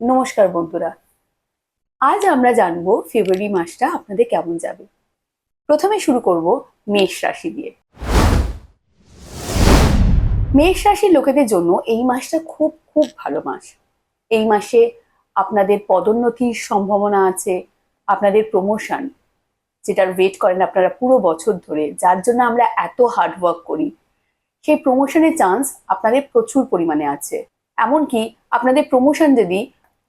নমস্কার বন্ধুরা। আজ আমরা জানব ফেব্রুয়ারি মাসটা আপনাদের কেমন যাবে। প্রথমে শুরু করব মেষ রাশি দিয়ে। মেষ রাশির লোকেদের জন্য এই মাসটা খুব খুব ভালো মাস। এই মাসে আপনাদের পদোন্নতির সম্ভাবনা আছে, আপনাদের প্রমোশন যেটার ওয়েট করেন আপনারা পুরো বছর ধরে, যার জন্য আমরা এত হার্ড ওয়ার্ক করি। সেই প্রমোশনের চান্স আপনাদের প্রচুর পরিমাণে আছে। এমনকি আপনাদের প্রমোশন যদি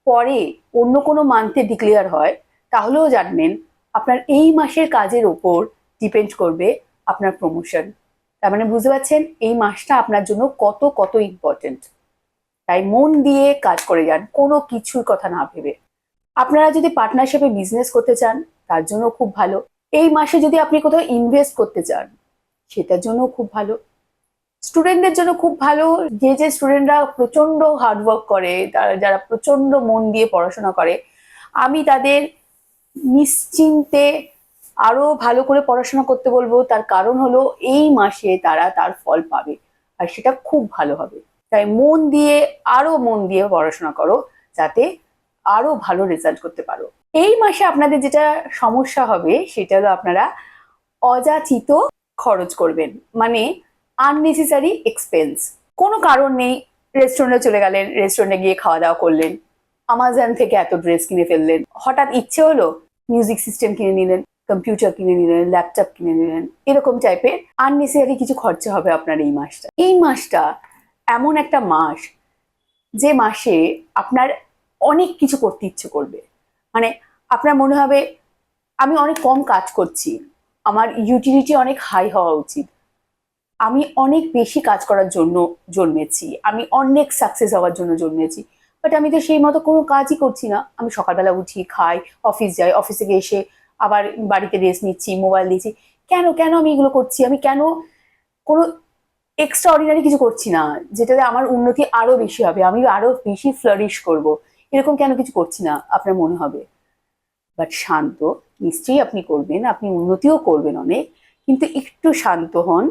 পরে অন্য কোনো মান্থে ডিক্লেয়ার হয়, তাহলেও জানবেন আপনার এই মাসের কাজের ওপর ডিপেন্ড করবে আপনার প্রমোশন তার মানে বুঝতে পারছেন এই মাসটা আপনার জন্য কত কত ইম্পর্টেন্ট তাই মন দিয়ে কাজ করে যান, কোনো কিছুর কথা না ভেবে। আপনারা যদি পার্টনারশিপে বিজনেস করতে চান, তার জন্য খুব ভালো। এই মাসে যদি আপনি কোথাও ইনভেস্ট করতে চান, সেটার জন্য খুব ভালো। স্টুডেন্টদের জন্য খুব ভালো। যে যে স্টুডেন্টরা প্রচণ্ড হার্ডওয়ার্ক করে, তারা যারা প্রচণ্ড মন দিয়ে পড়াশোনা করে, আমি তাদের নিশ্চিন্তে আরও ভালো করে পড়াশোনা করতে বলব। তার কারণ হলো, এই মাসে তারা তার ফল পাবে। আর সেটা খুব ভালো হবে। তাই মন দিয়ে, আরও মন দিয়ে পড়াশোনা করো, যাতে আরও ভালো রেজাল্ট করতে পারো। এই মাসে আপনাদের যেটা সমস্যা হবে, সেটা হলো আপনারা অযাচিত খরচ করবেন। মানে আননেসেসারি এক্সপেন্স কোনো কারণ নেই রেস্টুরেন্টে চলে গেলেন রেস্টুরেন্টে গিয়ে খাওয়া দাওয়া করলেন আমাজন থেকে এত ড্রেস কিনে ফেললেন। হঠাৎ ইচ্ছে হলো মিউজিক সিস্টেম কিনে নিলেন কম্পিউটার কিনে নিলেন ল্যাপটপ কিনে নিলেন, এরকম টাইপের আননেসেসারি কিছু খরচা হবে আপনার এই মাসটা। এই মাসটা এমন একটা মাস যে মাসে আপনার অনেক কিছু করতে ইচ্ছে করবে। মানে আপনার মনে হবে, আমি অনেক কম কাজ করছি, আমার ইউটিলিটি অনেক হাই হওয়া উচিত। আমি অনেক বেশি কাজ করার জন্য জন্মেছি। আমি অনেক সাকসেস হওয়ার জন্য জন্মেছি। বাট আমি তো সেই মতো কোনো কাজই করছি না। আমি সকালবেলা উঠি, খাই অফিস যাই অফিস থেকে এসে আবার বাড়িতে রেস্ট নিচ্ছি মোবাইল দিচ্ছি কেন কেন আমি এগুলো করছি? আমি কেন কোনো এক্সট্রা অর্ডিনারি কিছু করছি না, যেটাতে আমার উন্নতি আরও বেশি হবে। আমি আরও বেশি ফ্লারিশ করব। এরকম কেন কিছু করছি না, আপনার মনে হবে? বাট শান্ত, নিশ্চয়ই আপনি করবেন, আপনি উন্নতিও করবেন অনেক। কিন্তু একটু শান্ত হন।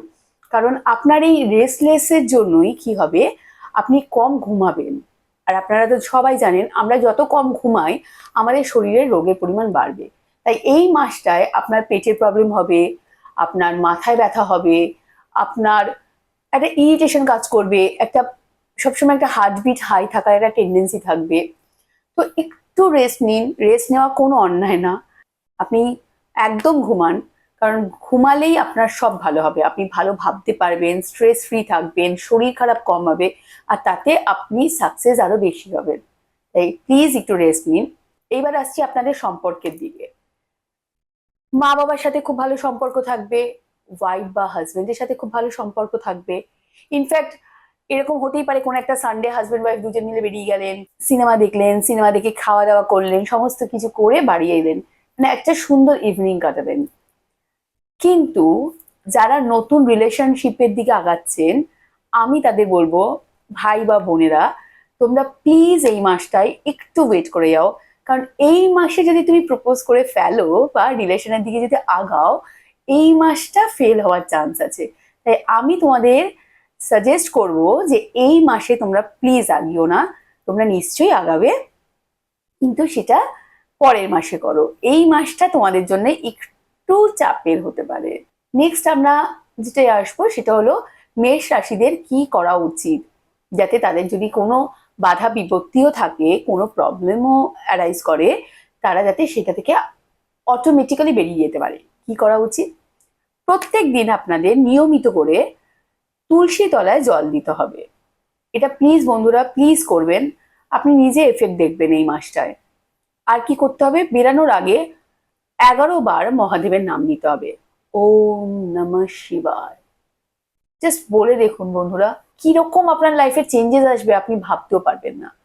কারণ আপনার এই রেস্টলেসের জন্যই কি হবে? আপনি কম ঘুমাবেন। আর আপনারা তো সবাই জানেন, আমরা যত কম ঘুমাই, আমাদের শরীরের রোগের পরিমাণ বাড়বে। তাই এই মাসটায় আপনার পেটের প্রবলেম হবে, আপনার মাথায় ব্যথা হবে, আপনার একটা ইরিটেশন কাজ করবে, একটা সবসময় একটা হার্টবিট হাই থাকার একটা টেন্ডেন্সি থাকবে। তো একটু রেস্ট নিন। রেস্ট নেওয়া কোনো অন্যায় না। আপনি একদম ঘুমান। কারণ ঘুমালেই আপনার সব ভালো হবে। আপনি ভালো ভাবতে পারবেন স্ট্রেস ফ্রি থাকবেন, শরীর খারাপ কম হবে, আর তাতে আপনি সাকসেস আরও বেশি হবেন তাই প্লিজ একটু রেস্ট নিন। এইবার আসছি আপনাদের সম্পর্কের দিকে। মা বাবার সাথে খুব ভালো সম্পর্ক থাকবে ওয়াইফ বা হাজবেন্ডের সাথে খুব ভালো সম্পর্ক থাকবে। ইনফ্যাক্ট এরকম হতেই পারে কোনো একটা সানডে হাজবেন্ড ওয়াইফ দুজন মিলে বেরিয়ে গেলেন সিনেমা দেখলেন সিনেমা দেখে খাওয়া দাওয়া করলেন, সমস্ত কিছু করে বাড়িয়ে এলেন। মানে একটা সুন্দর ইভিনিং কাটাবেন কিন্তু যারা নতুন রিলেশনশিপের দিকে আগাচ্ছেন, আমি তাদের বলব, ভাই বা বোনেরা, তোমরা প্লিজ এই মাসটায় একটু ওয়েট করে যাও। কারণ এই মাসে যদি তুমি প্রপোজ করে ফেলো বা রিলেশনের দিকে যদি আগাও, এই মাসটা ফেল হওয়ার চান্স আছে। তাই আমি তোমাদের সাজেস্ট করব যে এই মাসে তোমরা প্লিজ আগিও না, তোমরা নিশ্চয়ই আগাবে, কিন্তু সেটা পরের মাসে করো। এই মাসটা তোমাদের জন্য একটু চাপের হতে পারে। নেক্সট আমরা যেটাই আসব সেটা হলো মেষ রাশিদের কি করা উচিত? যাতে তাদের যদি কোনো বাধা বিপত্তিও থাকে, কোনো প্রবলেমও অ্যারাইজ করে, তারা যাতে সেটা থেকে অটোমেটিক্যালি বেরিয়ে যেতে পারে। কি করা উচিত? প্রত্যেক দিন আপনাদের নিয়মিত করে তুলসী তলায় জল দিতে হবে। এটা প্লিজ বন্ধুরা প্লিজ করবেন। আপনি নিজে এফেক্ট দেখবেন এই মাসটায়। আর কি করতে হবে? বেরানোর আগে এগারো বার মহাদেবের নাম নিতে হবে। ওম নম শিবায়। জাস্ট বলে দেখুন বন্ধুরা, কীরকম আপনার লাইফে চেঞ্জেস আসবে আপনি ভাবতেও পারবেন না।